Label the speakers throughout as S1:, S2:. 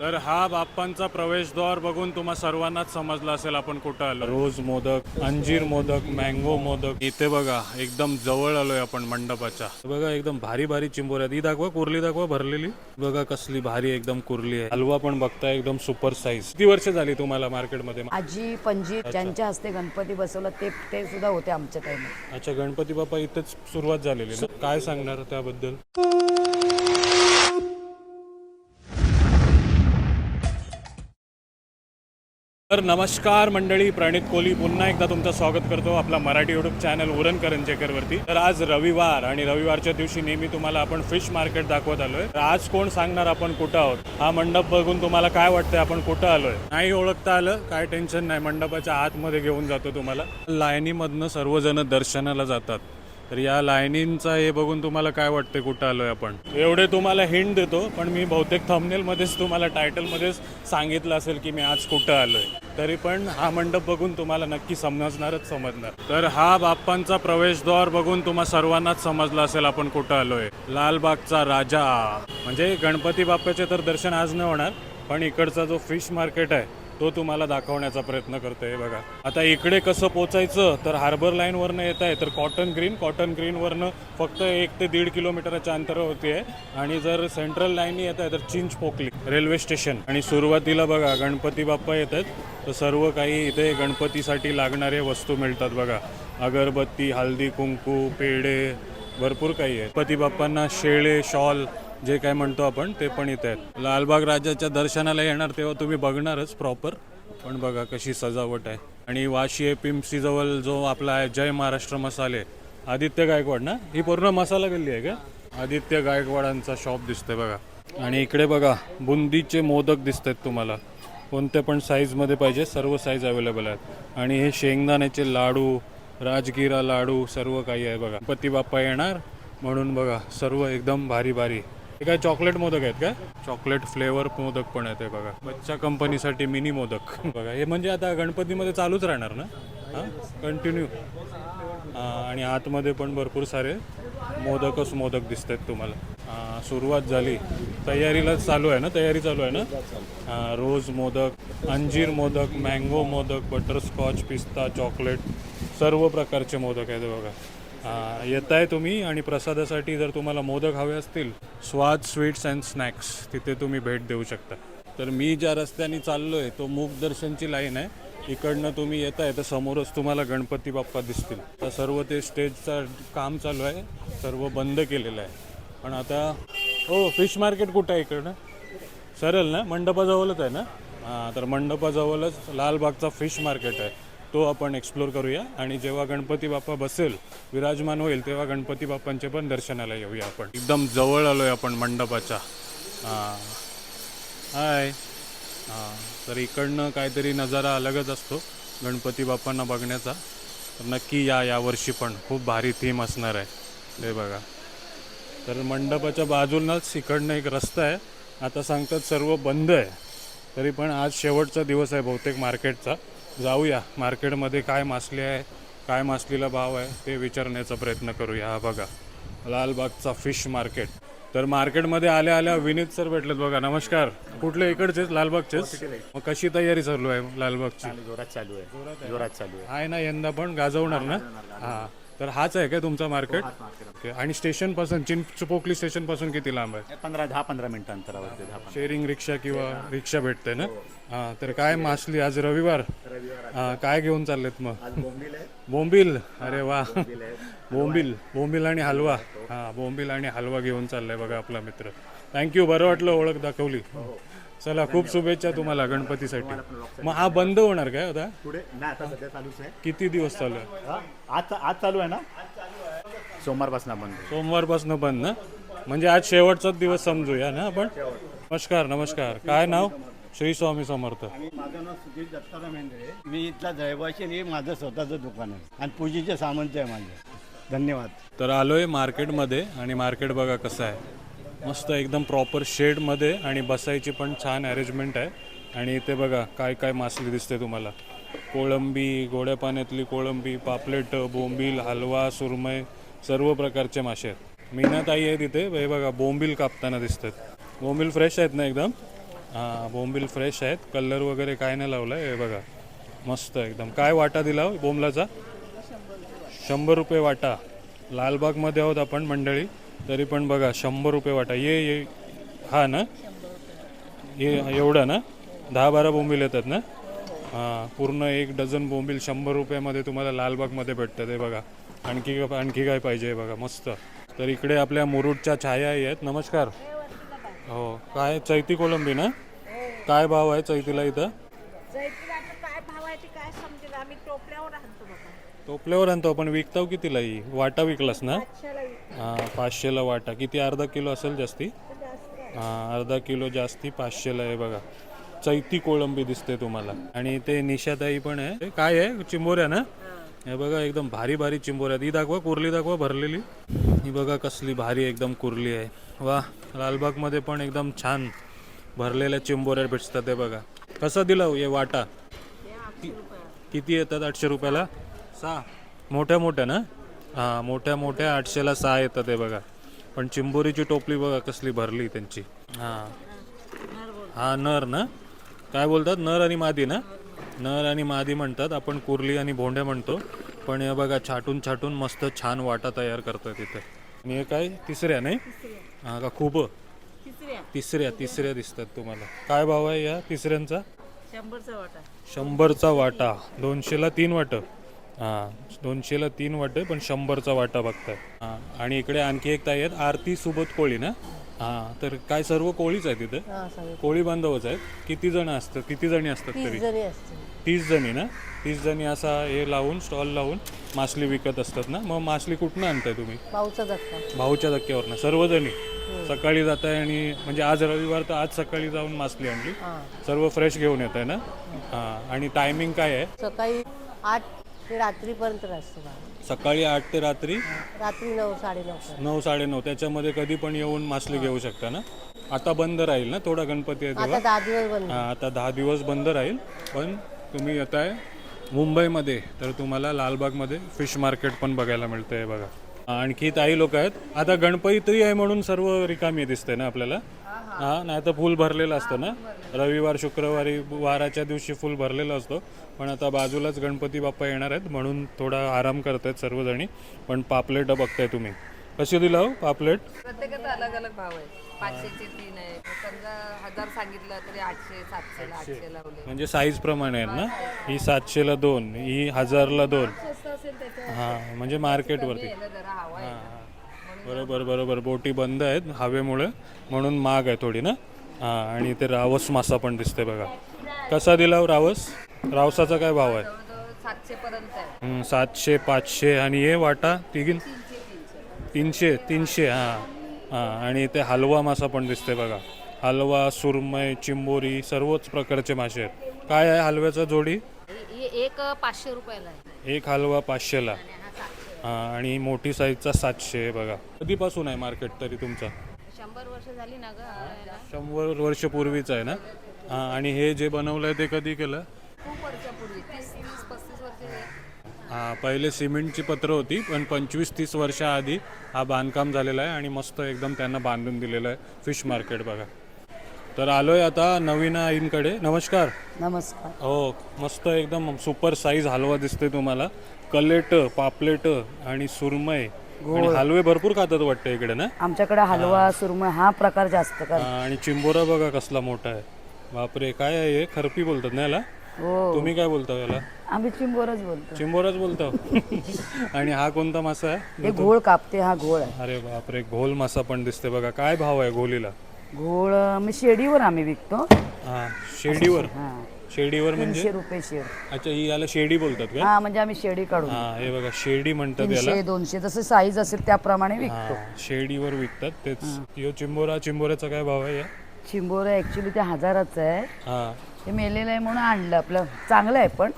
S1: तर हा बाप्पांचा प्रवेशद्वार बघून तुम्हा सर्वांनाच समजला असेल आपण कुठं आलो रोज मोदक अंजीर मोदक मँगो मोदक. इथे बघा एकदम जवळ आलोय आपण मंडपाच्या. बघा एकदम भारी भारी चिंबोऱ्या ही दाखवा कुर्ली दाखवा भरलेली. बघा कसली भारी एकदम कुर्ली आहे. हलवा पण बघताय एकदम सुपर साईज किती वर्ष झाली तुम्हाला मार्केटमध्ये?
S2: आजी पणजी ज्यांच्या हस्ते गणपती बसवला ते ते सुद्धा होते आमच्या टाइमात
S1: अच्छा गणपती बाप्पा इथेच सुरुवात झालेली ना? काय सांगणार त्याबद्दल? तर नमस्कार मंडळी प्रणित कोहली. पुन्हा एकदा तुमचं स्वागत करतो आपला मराठी युट्यूब चॅनल उरण करंजेकरवरती. तर आज रविवार आणि रविवारच्या दिवशी नेहमी तुम्हाला आपण फिश मार्केट दाखवत आलोय. तर आज कोण सांगणार आपण कुठं आहोत? हा मंडप बघून तुम्हाला काय वाटतंय आपण कुठं आलोय? नाही ओळखता आलं काय टेन्शन नाही. मंडपाच्या आतमध्ये घेऊन जातो तुम्हाला. लाईनीमधनं सर्वजण दर्शनाला जातात. तर या लायनींचा हे बघून तुम्हाला काय वाटतं कुठं आलोय आपण? एवढे तुम्हाला हिंट देतो पण मी बहुतेक थंबनेलमध्येच तुम्हाला टायटलमध्येच सांगितलं असेल की मी आज कुठं आलोय. तरी पण हा मंडप बघून तुम्हाला नक्की समजणारच समजणार. तर हा बाप्पांचा प्रवेशद्वार बघून तुम्हा सर्वांनाच समजलं असेल आपण कुठं आलोय. लालबागचा राजा. म्हणजे गणपती बाप्पाचे तर दर्शन आज नाही होणार पण इकडचा जो फिश मार्केट आहे तो तुम्हाला दाखवण्याचा प्रयत्न करतोय बघा. आता इकडे कसं पोचायचं तर हार्बर लाईनवरनं येत आहे तर कॉटन ग्रीन कॉटन ग्रीनवरनं फक्त एक ते दीड किलोमीटरच्या अंतरावरती आहे. आणि जर सेंट्रल लाईननी येत आहे तर चिंच पोकली रेल्वे स्टेशन आणि सुरुवातीला बघा गणपती बाप्पा येत आहेत तर सर्व काही इथे गणपतीसाठी लागणारे वस्तू मिळतात बघा. अगरबत्ती हळदी कुंकू पेढे भरपूर काही आहे. गणपती बाप्पांना शेळे शॉल जे काय म्हणतो आपण ते पण इथे आहेत. लालबाग राजाच्या दर्शनाला येणार तेव्हा तुम्ही बघणारच प्रॉपर पण बघा कशी सजावट आहे. आणि वाशी आहे पिंपसी जवळ जो आपला आहे जय महाराष्ट्र मसाले. आदित्य गायकवाड ना? ही पूर्ण मसाला गल्ली आहे का? आदित्य गायकवाडांचा शॉप दिसतोय बघा. आणि इकडे बघा बुंदीचे मोदक दिसत आहेत तुम्हाला. कोणत्या पण साईजमध्ये पाहिजे सर्व साईज अवेलेबल आहेत. आणि हे शेंगदाण्याचे लाडू राजगिरा लाडू सर्व काही आहे बघा. गणपती बाप्पा येणार म्हणून बघा सर्व एकदम भारी भारी हे काय चॉकलेट मोदक आहेत का? चॉकलेट फ्लेवर मोदक पण आहेत बघा. बच्चा कंपनीसाठी मिनी मोदक. बघा हे म्हणजे आता गणपतीमध्ये चालूच राहणार ना? हां? कंटिन्यू आणि आतमध्ये पण भरपूर सारे मोदकच मोदक दिसत आहेत तुम्हाला सुरुवात झाली. तयारीला चालू आहे ना? तयारी चालू आहे ना? रोज मोदक अंजीर मोदक मँगो मोदक बटरस्कॉच पिस्ता चॉकलेट सर्व प्रकारचे मोदक आहेत बघा. येत आहे तुम्ही आणि प्रसादासाठी जर तुम्हाला मोदक हवे असतील स्वाद स्वीट्स अँड स्नॅक्स तिथे तुम्ही भेट देऊ शकता. तर मी ज्या रस्त्याने चाललो आहे तो मूकदर्शनची लाईन आहे. इकडनं तुम्ही येत आहे तर समोरच तुम्हाला गणपती बाप्पा दिसतील. तर सर्व ते स्टेजचं काम चालू आहे सर्व बंद केलेलं आहे. पण आता हो फिश मार्केट कुठं आहे इकडनं? सरळ ना? मंडपाजवळच आहे ना? हां तर मंडपाजवळच लालबागचा फिश मार्केट आहे. तो आपण एक्सप्लोर करूया. आणि जेव्हा गणपती बाप्पा बसेल विराजमान होईल तेव्हा गणपती बाप्पांचे पण दर्शनाला येऊया आपण. एकदम जवळ आलोय आपण मंडपाच्या. हां. हाय. हां. तर इकडनं काहीतरी नजारा अलगच असतो गणपती बाप्पांना बघण्याचा. तर नक्की या यावर्षी पण खूप भारी थीम असणार आहे. हे बघा. तर मंडपाच्या बाजूलाच इकडनं एक रस्ता आहे. आता सांगतात सर्व बंद आहे. तरी पण आज शेवटचा दिवस आहे बहुतेक मार्केटचा. जाऊया. मार्केटमध्ये काय मासली आहे काय मासलीला भाव आहे ते विचारण्याचा प्रयत्न करूया. हा बघा लालबागचा फिश मार्केट. तर मार्केटमध्ये आल्या आल्या विनीत सर भेटलेत बघा. नमस्कार. कुठले? इकडचेच लालबागचेच? मग कशी तयारी चालू आहे लालबागची?
S3: जोरात चालू आहे. जोरात चालू आहे.
S1: आहे ना यंदा पण गाजवणार ना? हा. तर हाच आहे काय तुमचा मार्केट? ओके. आणि स्टेशनपासून चिंचपोकली स्टेशनपासून किती लांब आहे?
S3: पंधरा दहा पंधरा मिनिटं अंतरावरती दहा पंधरा.
S1: शेअरिंग रिक्षा किंवा रिक्षा भेटते ना? हा. तर काय मासली आज रविवार? हा काय घेऊन चाललेत मग?
S3: आज बोंबील आहे.
S1: बोंबील? अरे वा. बोंबील बोंबील आणि हलवा. हा. बोंबील आणि हलवा घेऊन चाललाय बघा आपला मित्र. थँक्यू बरं वाटलं ओळख दाखवली. चला खूप शुभेच्छा तुम्हाला गणपतीसाठी. मग हा बंद होणार काय आता?
S3: पुढे नाही आता सध्या चालूच आहे.
S1: किती दिवस चालू आहे?
S3: हा? आज आज चालू आहे ना? सोमवारपासून बंद.
S1: सोमवारपासून बंद ना? म्हणजे आज शेवटचाच दिवस समजूया ना आपण? नमस्कार नमस्कार. काय नाव? श्री स्वामी समर्थ.
S4: माझं नाव सुधीर दत्ताराम मेंढरे. मी इथला रहिवाशी आणि हे माझं स्वतःचं दुकान आहे. आणि पूजेचे सामंत आहे माझे. धन्यवाद.
S1: तर आलोय मार्केटमध्ये आणि मार्केट बघा कसं आहे. मस्त एकदम प्रॉपर शेडमध्ये आणि बसायची पण छान अरेंजमेंट आहे. आणि इथे बघा काय काय मासली दिसते तुम्हाला. कोळंबी गोड्या पाण्यातली कोळंबी पापलेट बोंबील हलवा सुरमय सर्व प्रकारचे मासे आहेत. मीनाताई आहे तिथे हे बघा बोंबील कापताना दिसतात. बोंबील फ्रेश आहेत ना एकदम? हां बोंबील फ्रेश आहेत. कलर वगैरे काय नाही लावलं आहे हे बघा मस्त एकदम. काय वाटा दिला हो बोंबलाचा? शंभर रुपये वाटा. लालबागमध्ये आहोत आपण मंडळी. तरी पण बघा शंभर रुपये वाटा. ये ये. हा ना? ये एवढं ना? दहा बारा बोंबील येतात ना? हां पूर्ण एक डझन बोंबील शंभर रुपयामध्ये तुम्हाला लालबागमध्ये भेटतं ते बघा. आणखी आणखी काय पाहिजे बघा मस्त. तर इकडे आपल्या मुरुडच्या छायाही आहेत. नमस्कार. हो काय चैती कोलंबी ना? काय भाव आहे चैतीला इथं?
S5: टोपल्यावर आणतो बाबा.
S1: टोपल्यावर आणतो आपण विकताव कितीला ही? वाटा विकलास ना?
S5: पाचशेला
S1: वाटा. किती अर्धा किलो असेल जास्ती. हां अर्धा किलो जास्ती पाचशेला आहे बघा. चैती कोळंबी दिसते तुम्हाला. आणि ते निशाताई पण आहे. हे काय आहे? चिंबोऱ्या ना? हे. बघा एकदम भारी भारी चिंबोऱ्या. ही दाखवा कुर्ली दाखवा भरलेली. ही बघा कसली भारी एकदम कुर्ली आहे. वा लालबागमध्ये पण एकदम छान भरलेल्या चिंबोऱ्या भेटतात ते बघा. कसं दिला हो हे वाटा? किती येतात आठशे रुपयाला? सहा. मोठ्या मोठ्या ना? हां मोठ्या मोठ्या आठशेला सहा येतात हे बघा. पण चिंबोरीची टोपली बघा कसली भरली त्यांची. हां. हा नर ना? काय बोलतात? नर आणि मादी ना? नर आणि मादी म्हणतात. आपण कुर्ली आणि भोंड्या म्हणतो. पण हे बघा छाटून छाटून मस्त छान वाटा तयार करतात तिथे आणि हे काय? तिसऱ्या नाही? हा का खूप?
S5: तिसऱ्या.
S1: तिसऱ्या तिसऱ्या दिसतात तुम्हाला. काय भाव आहे या तिसऱ्यांचा?
S5: शंभरचा वाटा.
S1: शंभरचा वाटा. दोनशेला तीन वाटं. हां दोनशेला तीन वाटे पण शंभरचा वाटा बघताय. हां आणि इकडे आणखी एक ताई आहेत आरती सुबत कोळी ना? हां तर काय सर्व कोळीच आहे तिथे कोळी. बांधवच आहेत. किती जण असतात? किती जणी असतात तरी? तीस जणी ना? तीस जणी असा हे लावून स्टॉल लावून मासली विकत असतात ना? मग मासली कुठनं आणताय तुम्ही?
S5: पाऊचा धक्का.
S1: भाऊच्या धक्क्यावरनं. सर्वजणी? सकाळी जात आहे आणि म्हणजे आज रविवार तर आज सकाळी जाऊन मासली आणली. सर्व फ्रेश घेऊन येत आहे ना हां आणि टायमिंग काय आहे?
S5: सकाळी आठ ते रात्रीपर्यंत असतो
S1: सकाळी आठ ते रात्री?
S5: रात्री नऊ साडे नऊ
S1: नऊ साडेनऊ त्याच्यामध्ये कधी पण येऊन मासली घेऊ शकता ना? आता बंद राहील ना? थोडा गणपती आहे तेव्हा?
S5: आता दहा दिवस बंद
S1: हां आता दहा दिवस बंद राहील. पण तुम्ही येताय मुंबईमध्ये तर तुम्हाला लालबागमध्ये फिश मार्केट पण बघायला मिळतं आहे बघा. आणखी ताई लोक आहेत. आता गणपती आहे म्हणून सर्व रिकामी दिसते ना आपल्याला? हां. नाही तर फुल भरलेलं असतं ना? रविवार शुक्रवारी वाराच्या दिवशी फुल भरलेलं असतं. पण आता बाजूलाच गणपती बाप्पा येणार आहेत म्हणून थोडा आराम करत आहेत सर्वजणी. पण पापलेट बघताय तुम्ही. कशी दिला हो पापलेट?
S6: प्रत्येकाचा अलग अलग भाव आहे. पाचशेचे तीन आहे. समजा हजार सांगितलं तरी आठशे सातशेला आठशे. लावले.
S1: म्हणजे साईज प्रमाणे आहेत ना? ही सातशेला दोन ही हजारला दोन. हां म्हणजे मार्केटवरती
S6: जरा हवा
S1: बरोबर बरोबर. बोटी बंद आहेत हवेमुळे. म्हणून महाग आहे थोडी ना? हां आणि ते रावस मासा पण दिसते बघा. कसा दिला हो रावस? रावसाचा काय भाव आहे?
S6: सातशे पर्यंत आहे
S1: हं, सातशे पाचशे. आणि हे वाटा तिघीन? तीनशे तीनशे हां. हां आणि ते हलवा मासा पण दिसते बघा. हलवा सुरमई चिंबोरी सर्वच प्रकारचे मासे आहेत. काय आहे हलव्याचा जोडी?
S6: एक पाचशे रुपयाला आहे.
S1: एक हलवा पाचशेला. आणि मोठी साईजचा सातशे आहे बघा. कधीपासून आहे मार्केट तरी तुमचा?
S6: शंभर वर्ष झाली ना ग
S1: शंभर वर्ष पूर्वीचं आहे ना? हां आणि हे जे बनवलंय ते कधी केलं?
S6: खूप वर्षापूर्वी तीस तीस पस्तीस वर्ष झाली.
S1: हां पहिले सिमेंटची पत्र होती पण पंचवीस तीस वर्षाआधी हा बांधकाम झालेला आहे आणि मस्त एकदम त्यांना बांधून दिलेलं आहे फिश मार्केट बघा. तर आलोय आता नवीन आईंकडे. नमस्कार.
S2: नमस्कार.
S1: हो मस्त एकदम सुपर साईज हलवा दिसते तुम्हाला. कलेट पापलेट आणि सुरमई आणि हलवे भरपूर खातात वाटतं इकडे ना?
S2: आमच्याकडे हलवा सुरमई हा प्रकार जास्त
S1: आणि चिंबोरा बघा कसला मोठा आहे. बापरे काय आहे हे? खरपी बोलतात ना याला?
S2: हो.
S1: तुम्ही काय बोलता याला?
S2: आम्ही चिंबोरच बोलतो.
S1: चिंबोराच बोलतो. आणि हा कोणता मासा आहे?
S2: हे घोळ कापते हा घोळ आहे.
S1: अरे बापरे घोल मासा पण दिसते बघा. काय भाव आहे घोलीला?
S2: घोळ मी शेडीवर आम्ही विकतो.
S1: हा शेडीवर?
S2: हा.
S1: शेडीवर म्हणजे?
S2: तीनशे रुपये शेड.
S1: अच्छा ही याला शेडी बोलतात का?
S2: हा म्हणजे आम्ही शेडी काढून
S1: हा हे बघा शेडी म्हणतात याला.
S2: तीनशे दोनशे जसं साईज असेल त्याप्रमाणे विकतो.
S1: हा शेडीवर विकतात तेच. यो चिंबोरा चिंबोऱ्याचा काय भाव आहे या?
S2: चिंबोर ऍक्च्युली ते हजाराचं आहे.
S1: हा.
S2: ते मेलेलं आहे म्हणून आणलं आपलं चांगलं आहे पण.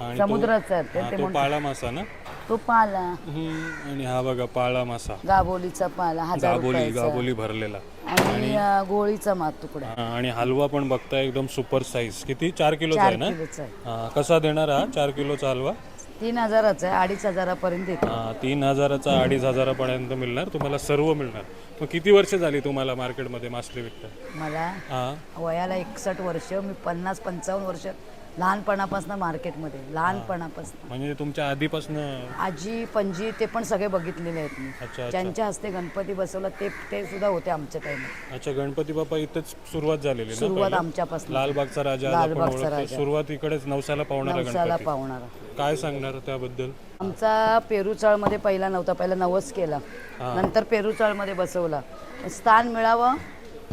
S1: आणि तो-
S2: समुद्राचं आहे ते
S1: हा,
S2: ते
S1: तो
S2: म्हणून
S1: पाळा मासा ना?
S2: तो पाला.
S1: हम्म, आणि हा बघा पाळा मासा.
S2: गाबोलीचा पाला हजार
S1: गाबोली
S2: रुपयाचा.
S1: गाबोली भरलेला.
S2: आणि अं, गोळीचा मात तुकडा.
S1: हा, आणि हलवा पण बघताय एकदम सुपर साईज किती? चार किलोचा आहे ना?
S2: किलोचा आहे.
S1: हा, कसा देणार हा? चार किलोचा हलवा?
S2: तीन हजाराचा आहे अडीच हजारापर्यंत येतो.
S1: हा, तीन हजाराचा अडीच हजारापर्यंत मिळणार तुम्हाला सर्व मिळणार. मग किती वर्ष झाली तुम्हाला मार्केटमध्ये मासली विकता?
S2: मला
S1: हां.
S2: वयाला एकसष्ट वर्ष मी पन्नास पंचावन्न वर्ष लहानपणापासून मार्केटमध्ये लहानपणापासून.
S1: म्हणजे तुमच्या आधीपासून?
S2: आजी पणजी ते पण सगळे बघितलेले आहेत मी.
S1: अच्छा
S2: ज्यांच्या हस्ते गणपती बसवला ते ते सुद्धा होते आमच्या टाइमात
S1: अच्छा गणपती बाप्पा इथंच सुरुवात झालेली ना
S2: सुरुवात
S1: पहिले?
S2: आमच्यापासून.
S1: लालबागचा राजा आज आपण
S2: लालबागचा
S1: ओळखतो.
S2: राजा.
S1: सुरुवात इकडेच नवसाला पावणारा
S2: नवसाला
S1: गणपती.
S2: पावणारा.
S1: काय सांगणार त्याबद्दल?
S2: आमचा पेरूचाळमध्ये पहिला नव्हता पहिला नवस केला. नंतर पेरूचाळमध्ये बसवला. स्थान मिळावं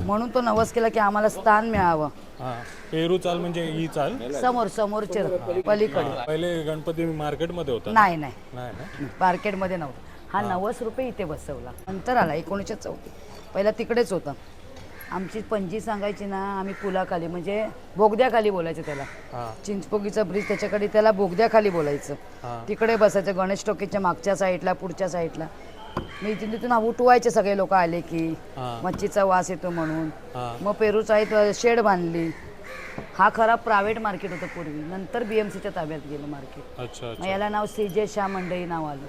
S2: म्हणून तो नवस केला की आम्हाला स्थान मिळावं.
S1: हा पेरू चाल म्हणजे ही चाल?
S2: समोर समोरचे पलीकडे.
S1: पहिले गणपती मार्केटमध्ये होता
S2: नाही नाही.
S1: नाही ना?
S2: मार्केटमध्ये नव्हता. हा नवस रुपये इथे बसवला. नंतर आला एकोणीसशे चौथी पहिला तिकडेच होता. आमची पणजी सांगायची ना आम्ही पुलाखाली म्हणजे बोगद्याखाली बोलायचं त्याला.
S1: हा.
S2: चिंचपोकीचा ब्रिज त्याच्याकडे त्याला बोगद्याखाली बोलायचं.
S1: हा.
S2: तिकडे बसायचं गणेश टोकीच्या मागच्या साईडला पुढच्या साईडला. मी इथून तिथून उठवायचे सगळे लोक आले की
S1: हा.
S2: मच्छीचा वास येतो म्हणून.
S1: हा.
S2: मग पेरूचा आहे शेड बांधली. हा खरा प्रायव्हेट मार्केट होतं पूर्वी. नंतर बीएमसीच्या ताब्यात गेलं मार्केट.
S1: अच्छा
S2: मग
S1: अच्छा.
S2: याला नाव सीजे शाह मंडई नाव आलं.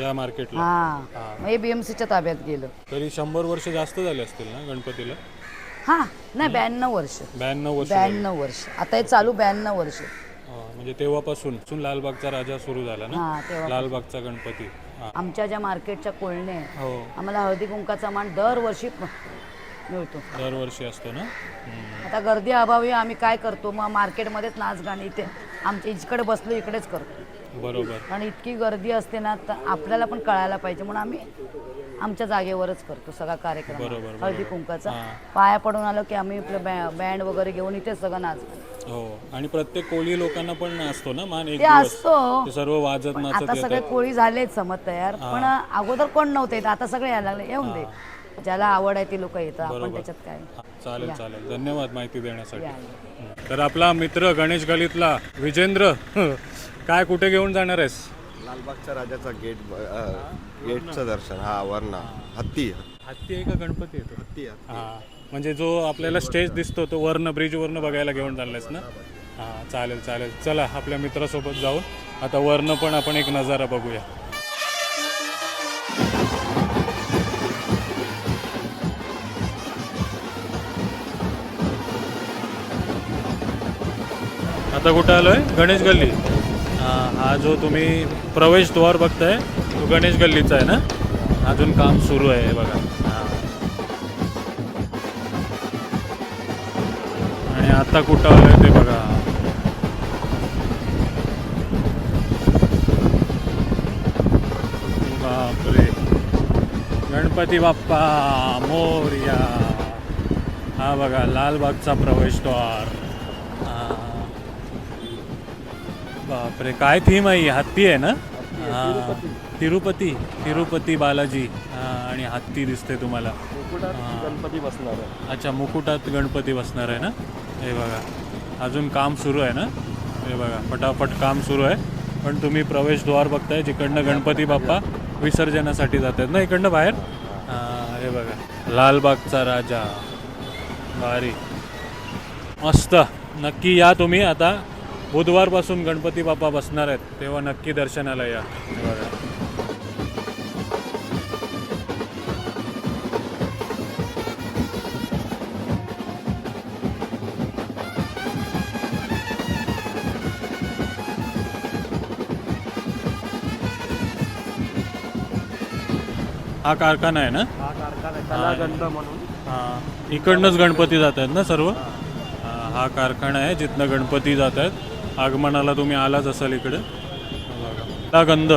S1: या मार्केटला?
S2: हा. मग हे बीएमसीच्या ताब्यात गेलं.
S1: तरी शंभर वर्ष जास्त झाले असतील ना गणपतीला?
S2: हा. नाही ब्याण्णव वर्ष.
S1: ब्याण्णव वर्ष झाली.
S2: ब्याण्णव वर्ष. आता हे चालू ब्याण्णव वर्ष.
S1: हा, म्हणजे तेव्हापासून. पासून लालबागचा राजा सुरू झाला ना?
S2: तेव्हा
S1: लालबागचा गणपती.
S2: आमच्या ज्या मार्केटच्या कोळणे
S1: हो.
S2: आम्हाला हळदी कुंकाचा मान दरवर्षी मिळतो.
S1: दरवर्षी असतो ना.
S2: आता गर्दी अभावी आम्ही काय करतो? मग मार्केटमध्येच नाच गाणी इथे आमच्या इकडे बसलो इकडेच करतो.
S1: बरोबर.
S2: कारण इतकी गर्दी असते ना तर आपल्याला पण कळायला पाहिजे. म्हणून आम्ही आमच्या जागेवरच करतो सगळा कार्यक्रम. हळदी कुंकाचा. पाया पडून आलो की आम्ही आपलं बँड वगैरे घेऊन इथेच सगळं नाच गाणी.
S1: हो. आणि प्रत्येक कोळी लोकांना पण असतो ना मान एक
S2: ते
S1: दिवस?
S2: असतो.
S1: ते सर्व वाजत नाचत
S2: आता सगळे
S1: येतात
S2: कोळी झालेत समज तयार. पण अगोदर कोण नव्हते आता सगळे यायला लागले. येऊन दे. ज्याला आवड आहे ती लोक येतात. आपण. त्याच्यात काय?
S1: हा, चालेल चालेल. धन्यवाद माहिती देण्यासाठी. हं. तर आपला मित्र गणेश गलीतला विजेंद्र काय कुठे घेऊन जाणार आहेस?
S7: लालबागच्या राजाचा गेट गेटचं दर्शन. हा वरना. हत्ती.
S1: हत्ती आहे का गणपती येतो
S7: हत्ती हत्ती.
S1: हा. म्हणजे जो आपल्याला स्टेज दिसतो तो वरनं ब्रिजवरनं बघायला घेऊन चाललायस ना? हां चालेल चालेल. चला आपल्या मित्रासोबत जाऊन आता वरनं पण आपण एक नजारा बघूया. आता कुठं आलोय? गणेश गल्ली. हा हा जो तुम्ही प्रवेशद्वार बघताय तो गणेश गल्लीचा आहे ना? अजून काम सुरू आहे बघा. आता कुठं आलोय ते बघा. बापरे. गणपती बाप्पा मोर्या. हा बघा लालबागचा प्रवेशद्वार. बापरे काय थीम आहे? हत्ती आहे ना? हा. तिरुपती. तिरुपती. बालाजी. आणि हत्ती दिसते तुम्हाला. गणपती बसणार अच्छा मुकुटात गणपती बसणार आहे ना? हे बघा. अजून काम सुरू आहे ना? हे बघा पटापट काम सुरू आहे. पण तुम्ही प्रवेशद्वार बघताय जिकडनं गणपती बाप्पा विसर्जनासाठी जात आहेत ना इकडनं बाहेर? हे बघा. लालबागचा राजा. भारी. मस्त. नक्की या तुम्ही. आता बुधवारपासून गणपती बाप्पा बसणार आहेत. तेव्हा नक्की दर्शनाला या. हे बघा. हा कारखाना आहे ना? हा इकडनंच गणपती जात आहेत ना सर्व? हा, हा कारखाना आहे जिथनं गणपती जात आहेत आगमनाला तुम्ही आलाच असाल इकडे. बघा. हा गंध